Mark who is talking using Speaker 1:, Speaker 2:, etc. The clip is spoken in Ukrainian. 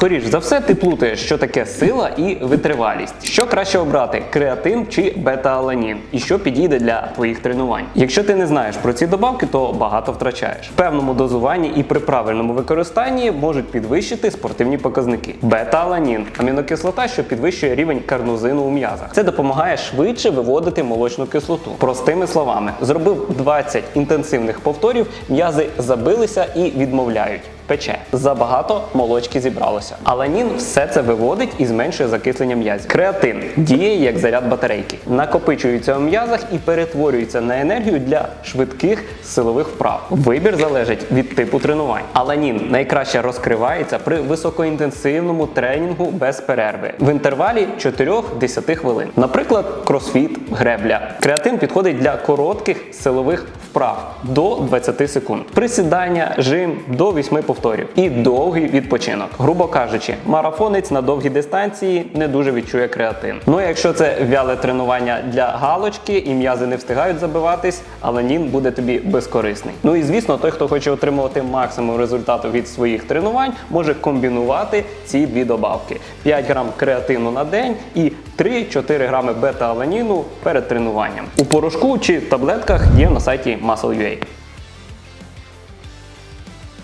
Speaker 1: Скоріш за все, ти плутаєш, що таке сила і витривалість. Що краще обрати креатин чи бета-аланін, і що підійде для твоїх тренувань. Якщо ти не знаєш про ці добавки, то багато втрачаєш. В певному дозуванні і при правильному використанні можуть підвищити спортивні показники. Бета-аланін амінокислота, що підвищує рівень карнозину у м'язах. Це допомагає швидше виводити молочну кислоту. Простими словами, зробив 20 інтенсивних повторів, м'язи забилися і відмовляють. Пече забагато молочки зібралося. Аланін все це виводить і зменшує закислення м'язів. Креатин діє як заряд батарейки, накопичується у м'язах і перетворюється на енергію для швидких силових вправ. Вибір залежить від типу тренувань. Аланін найкраще розкривається при високоінтенсивному тренінгу без перерви в інтервалі 4-10 хвилин. Наприклад, кросфіт, гребля. Креатин підходить для коротких силових вправ до 20 секунд. Присідання, жим до 8 повторів і довгий відпочинок. Грубо кажучи, марафонець на довгій дистанції не дуже відчує креатин. Ну якщо це вяле тренування для галочки і м'язи не встигають забиватись, аланін буде тобі безкорисний. Ну і звісно, той, хто хоче отримувати максимум результату від своїх тренувань, може комбінувати ці дві добавки: 5 грам креатину на день і 3-4 грами бета-аланіну перед тренуванням. У порошку чи таблетках є на сайті 马首鱼尾。